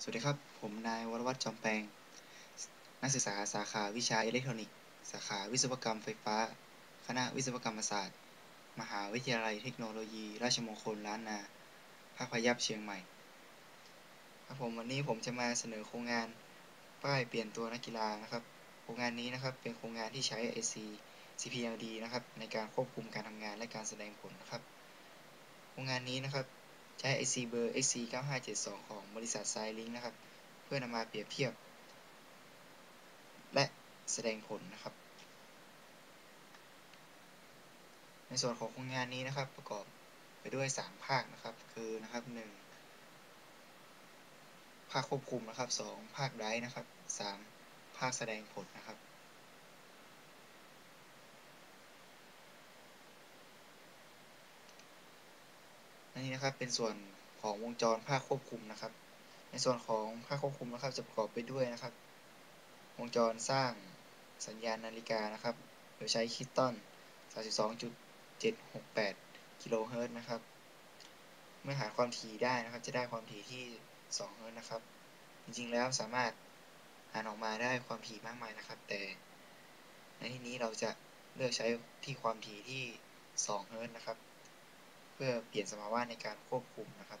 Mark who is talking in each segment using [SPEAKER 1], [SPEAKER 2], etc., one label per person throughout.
[SPEAKER 1] สวัสดีครับ ผมนายวรวัฒน์จอมแปลงนักศึกษาสาขาวิชาอิเล็กทรอนิกส์ สาขาวิศวกรรมไฟฟ้า คณะวิศวกรรมศาสตร์ มหาวิทยาลัยเทคโนโลยี ราชมงคลล้านนา ภาคพยัพเชียงใหม่ ครับผมวันนี้ผมจะมาเสนอโครงงานป้ายเปลี่ยนตัวนักกีฬานะครับ โครงงานนี้นะครับเป็นโครงงานที่ใช้ IC CPLD นะครับในการควบคุมการทำงานและการแสดงผลนะครับ โครงงานนี้นะครับ ใช้ IC เบอร์ XC9572 ของบริษัทไซลิงนะครับ เพื่อนำมาเปรียบเทียบ และแสดงผลนะครับ ในส่วนของโครงงานนี้นะครับ ประกอบไปด้วย 3 ภาคนะครับ คือนะครับ 1 ภาคควบคุมนะครับ 2 ภาคไดนะครับ 3 ภาคแสดงผลนะครับ นี่นะครับเป็นส่วนของวงจรภาคควบคุมนะครับ ในส่วนของภาคควบคุมนะครับจะประกอบไปด้วยนะครับ วงจรสร้างสัญญาณนาฬิกานะครับ โดยใช้คิตตัน32.768กิโลเฮิรตซ์นะครับ เมื่อหาความถี่ได้นะครับ จะได้ความถี่ที่2เฮิรตซ์นะครับ จริงๆแล้วสามารถหาออกมาได้ความถี่มากมายนะครับ แต่ ในที่นี้เราจะเลือกใช้ที่ความถี่ที่2เฮิรตซ์นะครับ พื่อเปลี่ยนสภาวะในการควบคุมนะครับ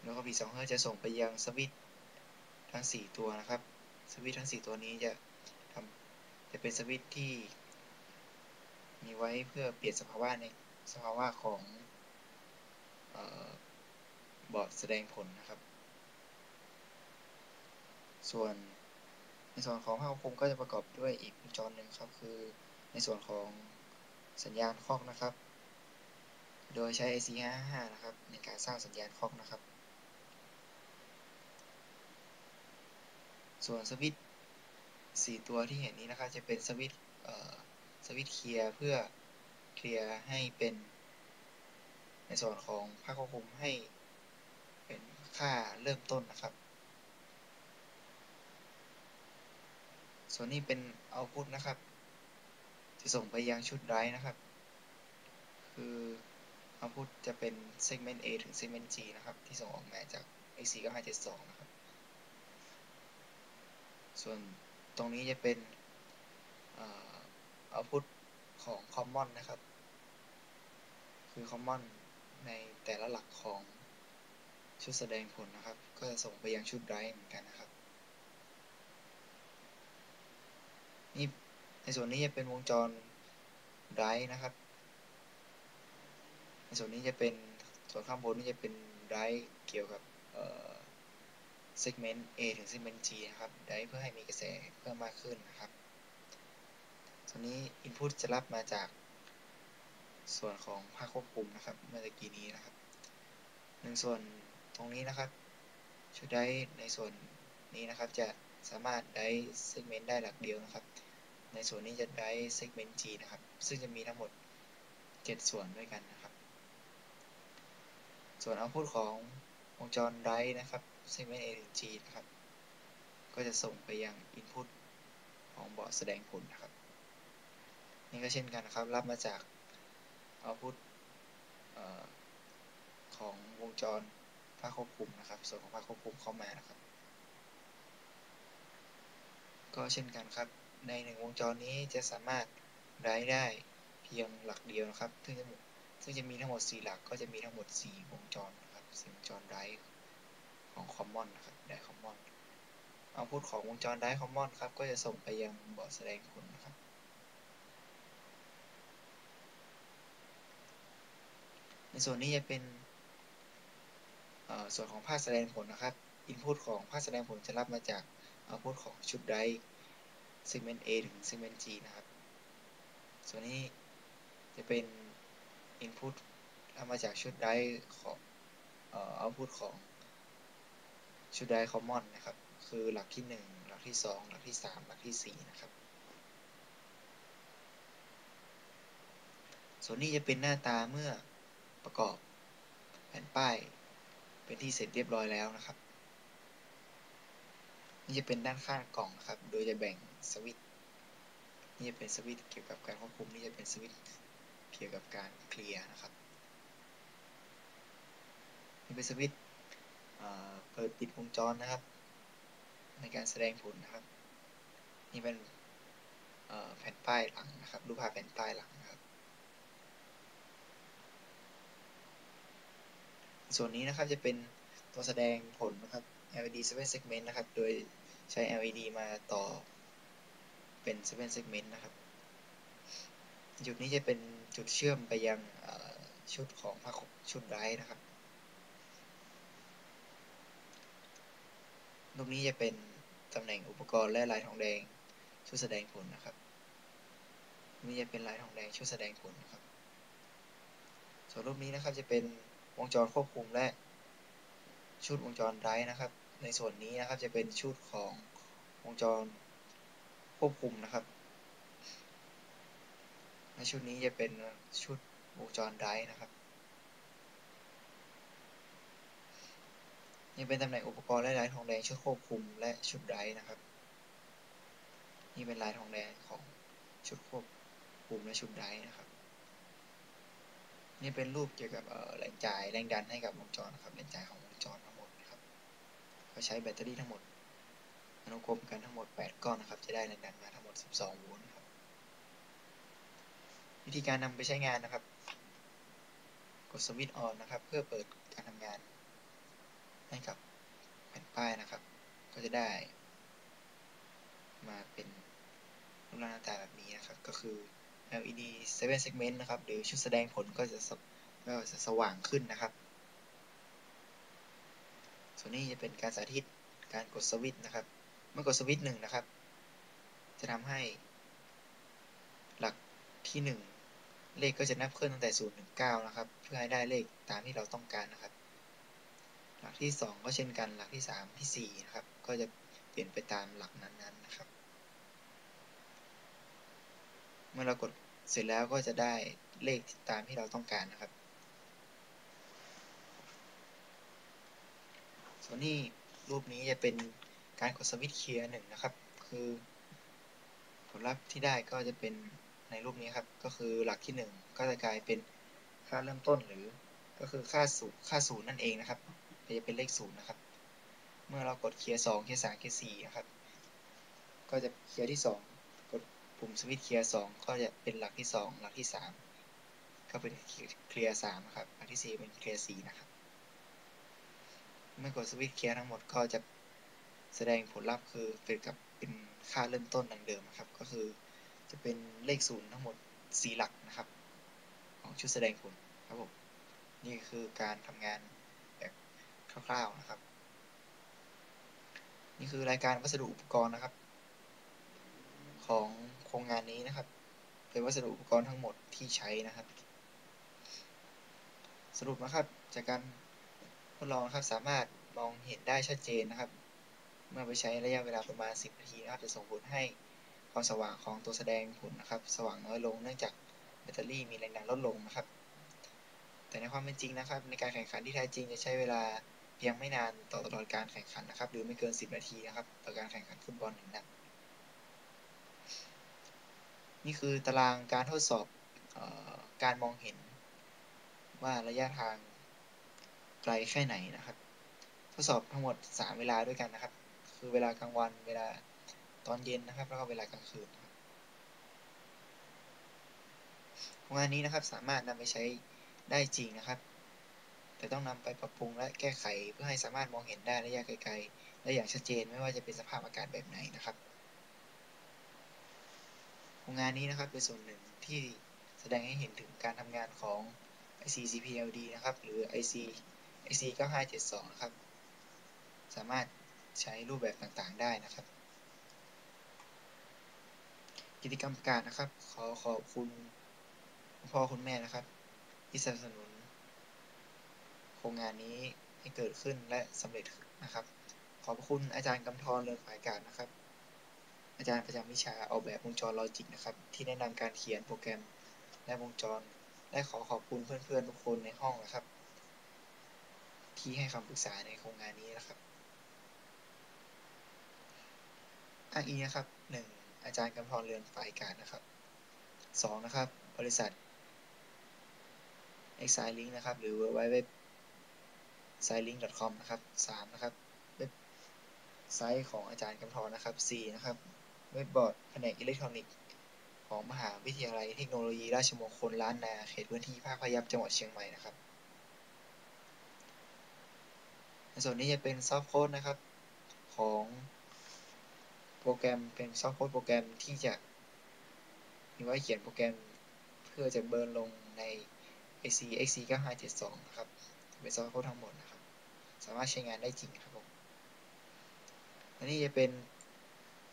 [SPEAKER 1] โดยความถี่2เฮิร์ตจะส่งไปยังสวิตทั้ง 4 ตัวนะครับ สวิตทั้ง 4 ตัวนี้จะทำจะเป็นสวิตที่ มีไว้เพื่อเปลี่ยนสภาวะในสภาวะของบอร์ดแสดงผลนะครับ ส่วนในส่วนของภาคควบคุมก็จะประกอบด้วยอีกวงจรหนึ่งครับ คือในส่วนของสัญญาณคอกนะครับ โดยใช้ IC55 นะครับ ในการสร้างสัญญาณคล็อกนะครับ ส่วนสวิตช์4ตัวที่เห็นนี้นะครับ จะเป็นสวิตช์สวิตช์เคลียร์เพื่อเคลียร์ให้เป็น ในส่วนของภาคควบคุมให้เป็นค่าเริ่มต้นนะครับ ส่วนนี้เป็นเอาพุตนะครับ จะส่งไปยังชุดไดรนะครับ คือ เอาพุทจะเป็น segment A ถึง segment G นะครับ ที่ส่งออกมาจาก IC 9572 นะครับ ส่วนตรงนี้จะเป็นเอาพุทของ common นะครับ คือ common ในแต่ละหลักของชุดแสดงผลนะครับ ก็จะส่งไปยังชุดไดร์เหมือนกันนะครับนี่ในส่วนนี้จะเป็นวงจรไดร์นะครับ ส่วนนี้จะเป็นส่วนข้างบนนี่จะเป็นไดร์เกี่ยวกับเซกเมนต์ A ถึงเซกเมนต์ G นะครับไดร์เพื่อให้มีกระแสเพิ่มมากขึ้นนะครับส่วนนี้ Input จะรับมาจากส่วนของภาคควบคุมนะครับเมื่อกี้นี้นะครับหนึ่งส่วนตรงนี้นะครับชุดไดในส่วนนี้นะครับจะสามารถไดเซกเมนต์ได้หลักเดียวนะครับ ในส่วนนี้จะไดเซกเมนต์ G นะครับ ซึ่งจะมีทั้งหมด 7 ส่วนด้วยกันนะครับ ส่วนเอาพุทของวงจรไรนะครับ segment A ถึง G นะครับ ก็จะส่งไปยัง input ของบอร์ดแสดงผลนะครับ นี่ก็เช่นกันนะครับ รับมาจากเอาพุทของวงจรภาคควบคุมนะครับ ส่วนของภาคควบคุมเข้ามานะครับ ก็เช่นกันครับ ในหนึ่งวงจรนี้จะสามารถไรได้เพียงหลักเดียวนะครับ ซึ่งจะ ซึ่งจะมีทั้งหมด 4 หลักก็จะมีทั้งหมด 4 วงจรนะครับ4วงจรไดของ common นะครับได common เอาพุทของวงจรได common ครับ ก็จะส่งไปยังบอร์ดแสดงผลนะครับ ในส่วนนี้จะเป็นส่วนของภาคแสดงผลนะครับ input ของภาคแสดงผลจะรับมาจาก output ของชุดได segment A ถึง segment G นะครับ ส่วนนี้จะเป็น input เอามาจากชุดไดของเอ่อ output ของชุดได common นะครับ คือหลักที่ 1 หลักที่ 2 หลักที่ 3 หลักที่ 4 นะครับ ส่วนนี้จะเป็นหน้าตาเมื่อประกอบแผ่นป้าย เป็นที่เสร็จเรียบร้อยแล้วนะครับ นี่จะเป็นด้านข้างกล่องนะครับ โดยจะแบ่งสวิตช์นี่จะเป็นสวิตช์เกี่ยวกับการควบคุม นี่จะเป็นสวิตช์ เกี่ยวกับการเคลียร์นะครับนี่เป็นสวิตช์เปิดปิดวงจรนะครับ ในการแสดงผลนะครับ นี่เป็นแผ่นป้ายหลังนะครับ รูปภาพแผ่นป้ายหลังนะครับ ส่วนนี้นะครับจะเป็นตัวแสดงผลนะครับ LED 7 segment นะครับ โดยใช้ LED มาต่อเป็น 7 segment นะครับ จุดนี้จะเป็นจุดเชื่อมไปยังชุดของผ้าชุดไร้นะครับรูปนี้จะเป็นตำแหน่งอุปกรณ์และลายทองแดงชุดแสดงผลนะครับนี่จะเป็นลายทองแดงชุดแสดงผลนะครับ ส่วนรูปนี้นะครับจะเป็นวงจรควบคุมและชุดวงจรไร้นะครับ ในส่วนนี้นะครับจะเป็นชุดของวงจรควบคุมนะครับ ในชุดนี้จะเป็นชุดวงจรไร้นะครับนี่เป็นตำแหน่งอุปกรณ์และลายทองแดงชุดควบคุมและชุดไร้นะครับ นี่เป็นลายทองแดงของชุดควบคุมและชุดไร้นะครับ นี่เป็นรูปเกี่ยวกับแรงจ่ายแรงดันให้กับวงจรนะครับแรงจ่ายของวงจรทั้งหมดนะครับ ก็ใช้แบตเตอรี่ทั้งหมดอนุกรมกันทั้งหมด 8 ก้อนนะครับ จะได้แรงดันมาทั้งหมด 12 โวลต์ วิธีการนำไปใช้งานนะครับ กดสวิตช์ออนนะครับ เพื่อเปิดการทำงาน ให้กับแผ่นป้ายนะครับ ก็จะได้ มาเป็นรูปร่างหน้าตาแบบนี้นะครับ ก็คือ LED 7 segment นะครับหรือชุดแสดงผลก็จะก็จะสว่างขึ้นนะครับ ส่วนนี้จะเป็นการสาธิตการกดสวิตช์นะครับ เมื่อกดสวิตช์หนึ่งนะครับ จะทำให้หลักที่1 เลขก็จะนับขึ้นตั้งแต่ 0 ถึง 9 นะครับ เพื่อให้ได้เลขตามที่เราต้องการนะครับ หลักที่ 2 ก็เช่นกัน หลักที่ 3 ที่ 4 นะครับ ก็จะเปลี่ยนไปตามหลักนั้นๆนะครับ เมื่อเรากดเสร็จแล้วก็จะได้เลขตามที่เราต้องการนะครับ ส่วนนี้รูปนี้จะเป็นการกดสวิตช์เคลียร์หนึ่งนะครับ คือผลลัพธ์ที่ได้ก็จะเป็น ในรูปนี้ครับ ก็คือหลักที่ 1 ก็จะกลายเป็นค่าเริ่มต้นหรือก็คือค่าศูนย์ค่าศูนย์นั่นเองนะครับจะเป็นเลขศูนย์นะครับ เมื่อเรากดเคลียร์สองเคลียร์สามเคลียร์สี่นะครับ ก็จะเคลียร์ที่สองกดปุ่มสวิตช์เคลียร์สองก็จะเป็นหลักที่สองหลักที่สามก็เป็นเคลียร์สามครับหลักที่สี่เป็นเคลียร์สี่นะครับ เมื่อกดสวิตช์เคลียร์ทั้งหมดก็จะแสดงผลลัพธ์คือเป็นกับเป็นค่าเริ่มต้นดังเดิมนะครับ ก็คือ จะเป็นเลขศูนย์ทั้งหมด 4 หลักนะครับ ของชุดแสดงผลครับผม นี่คือการทำงานแบบคร่าวๆนะครับ นี่คือรายการวัสดุอุปกรณ์นะครับ ของโครงงานนี้นะครับ เป็นวัสดุอุปกรณ์ทั้งหมดที่ใช้นะครับ สรุปนะครับจากการทดลองนะครับสามารถมองเห็นได้ชัดเจนนะครับ เมื่อไปใช้ระยะเวลาประมาณ 10 นาทีนะครับจะส่งผลให้ ความสว่างของตัวแสดงผลนะครับ สว่างน้อยลงเนื่องจากแบตเตอรี่มีแรงดันลดลงนะครับ แต่ในความเป็นจริงนะครับ ในการแข่งขันที่แท้จริงจะใช้เวลาเพียงไม่นานต่อตลอดการแข่งขันนะครับ หรือไม่เกิน 10 นาทีนะครับ ต่อการแข่งขันฟุตบอลหนึ่งนัดนี่คือตารางการทดสอบอการมองเห็น ว่าระยะทางไกลแค่ไหนนะครับ ทดสอบทั้งหมด 3 เวลาด้วยกันนะครับ คือเวลากลางวันเวลา ตอนเย็นนะครับ แล้วก็เวลากลางคืนครับงานนี้นะครับสามารถนำไปใช้ได้จริงนะครับ แต่ต้องนำไปปรับปรุงและแก้ไขเพื่อให้สามารถมองเห็นได้ระยะไกลๆและอย่างชัดเจนไม่ว่าจะเป็นสภาพอากาศแบบไหนนะครับโครงงานนี้นะครับเป็นส่วนหนึ่งที่แสดงให้เห็นถึงการทำงานของ IC CPLD นะครับ หรือ IC IC 9572 นะครับ สามารถใช้รูปแบบต่างๆได้นะครับ กิจกรรมการนะครับ ขอขอบคุณพ่อคุณแม่นะครับ ที่สนับสนุน โครงงานนี้ให้เกิดขึ้นและสำเร็จนะครับ ขอบคุณอาจารย์กำธรเรืองฝ่ายการนะครับ อาจารย์ประจำวิชาออกแบบวงจรลอจิกนะครับ ที่แนะนำการเขียนโปรแกรมและวงจร และขอขอบคุณเพื่อนๆทุกคนในห้องนะครับ ที่ให้คำปรึกษาในโครงงานนี้นะครับอ้างอิงนะครับหนึ่ง อาจารย์กำธรเรืองฝ่ายการนะครับสองนะครับ บริษัท x i l i n k นะครับ หรือ World Wide Web s i l i n k c o m นะครับสามนะครับ เว็บไซต์ของอาจารย์กำธรนะครับสี่นะครับ เว็บบอร์ดแผนกอิเล็กทรอนิกส์ของมหาวิทยาลัยเทคโนโลยีราชมงคลล้านนาเขตพื้นที่ภาคพยัพจังหวัดเชียงใหม่นะครับในส่วนนี้จะเป็นซอฟต์โค้ดนะครับของ รแกรมเป็นซอฟต์โค้ดโปรแกรมที่จะมีไว้เขียนโปรแกรมเพื่อจะเบิร์นลงใน AC XC 9572นะครับเป็นซอฟต์โค้ดทั้งหมดนะครับ สามารถใช้งานได้จริงครับผมอันนี้จะเป็น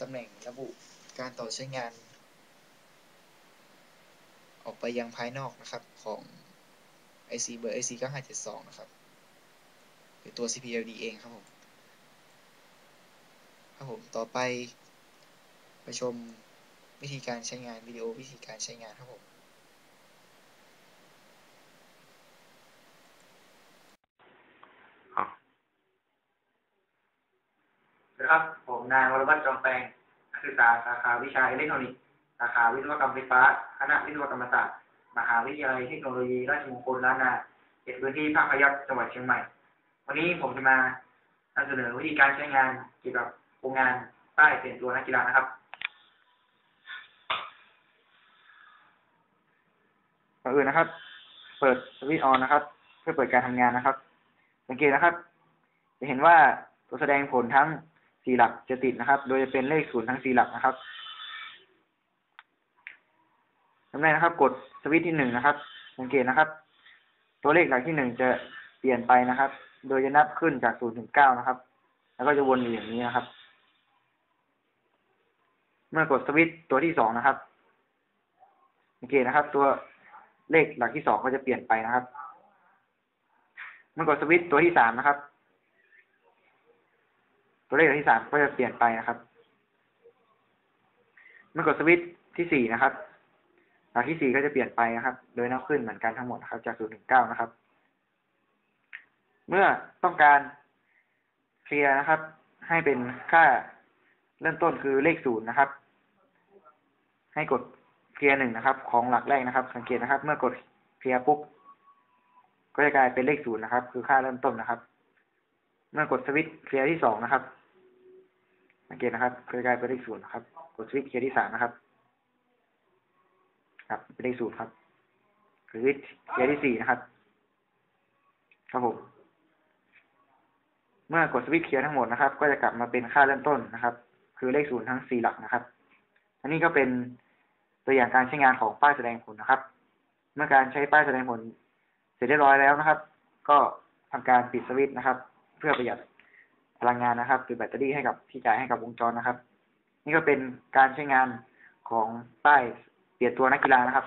[SPEAKER 1] ตำแหน่งระบุการต่อใช้งาน ออกไปยังภายนอกนะครับของ IC เบอร์ IC 9572นะครับ หรือตัว CPLD เองครับผม ครับผมต่อไปไปชมวิธีการใช้งานวิดีโอวิธีการใช้งานครับผม
[SPEAKER 2] นะครับ ผมนายวรวัฒน์จอมแปลงนักศึกษาสาขาวิชาอิเล็กทรอนิกส์สาขาวิศวกรรมไฟฟ้า คณะวิศวกรรมศาสตร์ มหาวิทยาลัยเทคโนโลยีราชมงคลล้านนาเขตพื้นที่ภาคพยัคฆ์จังหวัดเชียงใหม่ วันนี้ผมจะมานำเสนอวิธีการใช้งานเกี่ยวกับโค รงงานป้เปลี่ยนตัวนักกีฬานะครับ ก่อนอื่นนะครับ เปิดสวิตช์ออนนะครับ เพื่อเปิดการทำงานนะครับ สังเกตนะครับ จะเห็นว่าตัวแสดงผลทั้งสี่หลักจะติดนะครับ โดยจะเป็นเลขศูนย์ทั้งสี่หลักนะครับทำได้นะครับ กดสวิตช์ที่หนึ่งนะครับ สังเกตนะครับ ตัวเลขหลักที่หนึ่งจะเปลี่ยนไปนะครับ โดยจะนับขึ้นจากศูนย์ถึงเก้านะครับ แล้วก็จะวนอยู่อย่างนี้นะครับ เมื่อกดสวิตตัวที่สองนะครับสังเกตนะครับ ตัวเลขหลักที่สองก็จะเปลี่ยนไปนะครับ เมื่อกดสวิตตัวที่สามนะครับ ตัวเลขหลักที่สามก็จะเปลี่ยนไปนะครับ เมื่อกดสวิตที่สี่นะครับ หลักที่สี่ก็จะเปลี่ยนไปนะครับ โดยนับขึ้นเหมือนกันทั้งหมดนะครับ จากศูนย์ถึงเก้านะครับ เมื่อต้องการเคลียร์นะครับ ให้เป็นค่า เริ่มต้นคือเลขศูนย์นะครับ ให้กดเคลียร์หนึ่งนะครับ ของหลักแรกนะครับ สังเกตนะครับ เมื่อกดเคลียร์ปุ๊บก็จะกลายเป็นเลขศูนย์นะครับ คือค่าเริ่มต้นนะครับ เมื่อกดสวิตช์เคลียร์ที่สองนะครับ สังเกตนะครับก็จะกลายเป็นเลขศูนย์นะครับ กดสวิตช์เคลียร์ที่สามนะครับ ครับเป็นเลขศูนย์ครับสวิตช์เคลียร์ที่สี่นะครับครับผมเมื่อกดสวิตช์เคลียร์ทั้งหมดนะครับ ก็จะกลับมาเป็นค่าเริ่มต้นนะครับ คือเลขศูนย์ทั้งสี่หลักนะครับอันนี้ก็เป็นตัวอย่างการใช้งานของป้ายแสดงผลนะครับ เมื่อการใช้ป้ายแสดงผลเสร็จเรียบร้อยแล้วนะครับ ก็ทำการปิดสวิตช์นะครับ เพื่อประหยัดพลังงานนะครับหรือแบตเตอรี่ให้กับที่จ่ายให้กับวงจรนะครับ นี่ก็เป็นการใช้งานของป้ายเปลี่ยนตัวนักกีฬานะครับ